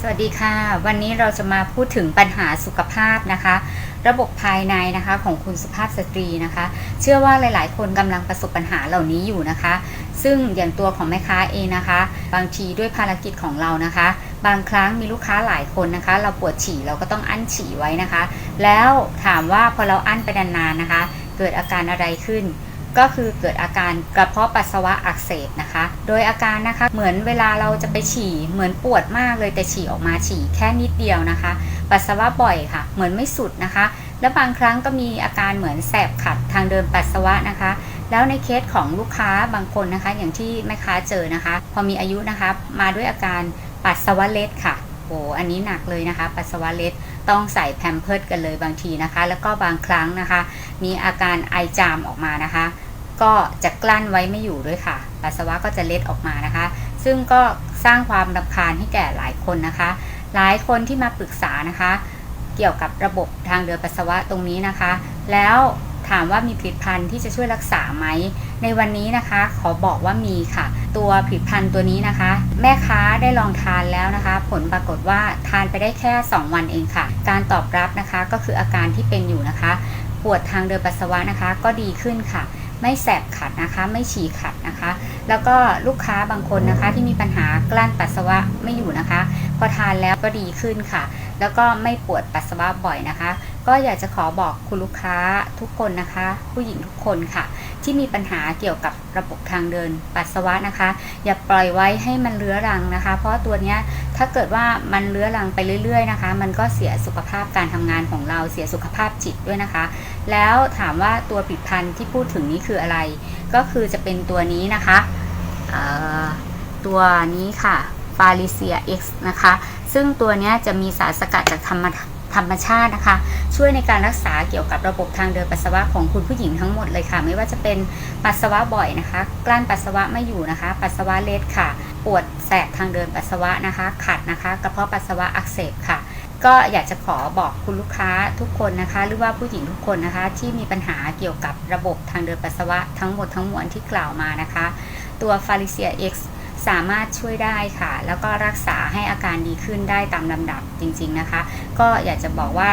สวัสดีค่ะ วันนี้เราจะมาพูดถึงปัญหาสุขภาพนะคะ ระบบภายในนะคะของคุณสุภาพสตรีนะคะ เชื่อว่าหลายๆ คนกำลังประสบปัญหาเหล่านี้อยู่นะคะ ซึ่งอย่างตัวของแม่ค้าเองนะคะ บางทีด้วยภารกิจของเรานะคะ บางครั้งมีลูกค้าหลายคนนะคะ เราปวดฉี่เราก็ต้องอั้นฉี่ไว้นะคะ แล้วถามว่าพอเราอั้นไปนานๆนะคะ เกิดอาการอะไรขึ้น ก็คือเกิดอาการกระเพาะปัสสาวะอักเสบนะคะ โดยอาการนะคะเหมือนเวลาเราจะไปฉี่เหมือนปวดมากเลยแต่ฉี่ออกมาฉี่แค่นิดเดียวนะคะ ปัสสาวะบ่อยค่ะ เหมือนไม่สุดนะคะ แล้วบางครั้งก็มีอาการเหมือนแสบขัดทางเดินปัสสาวะนะคะ แล้วในเคสของลูกค้าบางคนนะคะ อย่างที่แม่ค้าเจอนะคะ พอมีอายุนะคะ มาด้วยอาการปัสสาวะเล็ดค่ะโอ้อันนี้หนักเลยนะคะ ปัสสาวะเล็ดต้องใส่แพมเพิร์ดกันเลยบางทีนะคะ แล้วก็บางครั้งนะคะ มีอาการไอจามออกมานะคะ ก็จะกลั้นไว้ไม่อยู่ด้วยค่ะ ปัสสาวะก็จะเล็ดออกมานะคะ ซึ่งก็สร้างความรำคาญให้แก่หลายคนนะคะ หลายคนที่มาปรึกษานะคะ เกี่ยวกับระบบทางเดินปัสสาวะตรงนี้นะคะ แล้วถามว่ามีผลิตภัณฑ์ที่จะช่วยรักษาไหม ในวันนี้นะคะ ขอบอกว่ามีค่ะ ตัวผลิตภัณฑ์ตัวนี้นะคะ แม่ค้าได้ลองทานแล้วนะคะ ผลปรากฏว่าทานไปได้แค่ 2 วันเองค่ะ การตอบรับนะคะก็คืออาการที่เป็นอยู่นะคะ ปวดทางเดินปัสสาวะนะคะ ก็ดีขึ้นค่ะ ไม่แสบขัดนะคะ ไม่ฉี่ขัดนะคะ แล้วก็ลูกค้าบางคนนะคะที่มีปัญหากลั้นปัสสาวะไม่อยู่นะคะ พอทานแล้วก็ดีขึ้นค่ะ แล้วก็ไม่ปวดปัสสาวะบ่อยนะคะ ก็อยากจะขอบอกคุณลูกค้าทุกคนนะคะ ผู้หญิงทุกคนค่ะ ที่มีปัญหาเกี่ยวกับระบบทางเดินปัสสาวะนะคะ อย่าปล่อยไว้ให้มันเรื้อรังนะคะ เพราะตัวเนี้ย ถ้าเกิดว่ามันเลื้อรังไปเรื่อย ๆ นะคะ มันก็เสียสุขภาพการทำงานของเราเสียสุขภาพจิตด้วยนะคะ แล้วถามว่าตัวผลิตภัณฑ์ที่พูดถึงนี้คืออะไร ก็คือจะเป็นตัวนี้นะคะตัวนี้ค่ะ f a r i c i a X นะคะ ซึ่งตัวนี้จะมีสารสกัดจากธรรม ธรรมชาตินะคะ ช่วยในการรักษาเกี่ยวกับระบบทางเดินปัสสาวะของคุณผู้หญิงทั้งหมดเลยค่ะ ไม่ว่าจะเป็นปัสสาวะบ่อยนะคะ กลั้นปัสสาวะไม่อยู่นะคะ ปัสสาวะเล็ดค่ะ ปวดแสบทางเดินปัสสาวะนะคะ ขัดนะคะ กระเพาะปัสสาวะอักเสบค่ะก็อยากจะขอบอกคุณลูกค้าทุกคนนะคะ หรือว่าผู้หญิงทุกคนนะคะ ที่มีปัญหาเกี่ยวกับระบบทางเดินปัสสาวะทั้งหมดทั้งมวลที่กล่าวมานะคะ ตัว f a r i c i a X สามารถช่วยได้ค่ะ แล้วก็รักษาให้อาการดีขึ้นได้ตามลำดับจริงๆนะคะ ก็อยากจะบอกว่า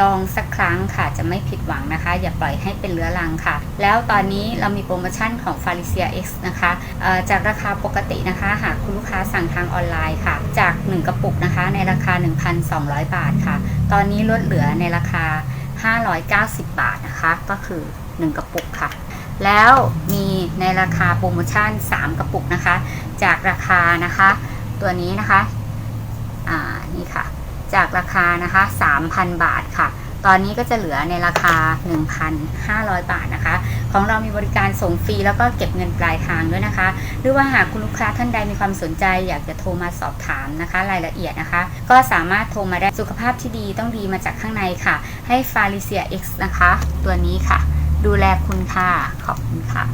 ลองสักครั้งค่ะจะไม่ผิดหวังนะคะ อย่าปล่อยให้เป็นเรื้อรังค่ะ แล้วตอนนี้เรามีโปรโมชั่นของ f a r i c i a X นะคะจากราคาปกตินะคะ หากคุณลูกค้าสั่งทางออนไลน์ค่ะ จาก 1 กระปุกนะคะ ในราคา 1,200 บาทค่ะ ตอนนี้ลดเหลือในราคา 590 บาทนะคะ ก็คือ 1 กระปุกค่ะ แล้วมีในราคาโปรโมชั่น 3 กระปุกนะคะ จากราคานะคะ ตัวนี้นะคะ อ่า นี่ค่ะ จากราคานะคะ 3,000 บาทค่ะ ตอนนี้ก็จะเหลือในราคา 1,500 บาทนะคะ ของเรามีบริการส่งฟรีแล้วก็เก็บเงินปลายทางด้วยนะคะ หรือว่าหากคุณลูกค้าท่านใดมีความสนใจ อยากจะโทรมาสอบถามนะคะ รายละเอียดนะคะ ก็สามารถโทรมาได้ สุขภาพที่ดีต้องดีมาจากข้างในค่ะ ให้ f a r i c i a X นะคะ ตัวนี้ค่ะ ดูแลคุณค่ะ ขอบคุณค่ะ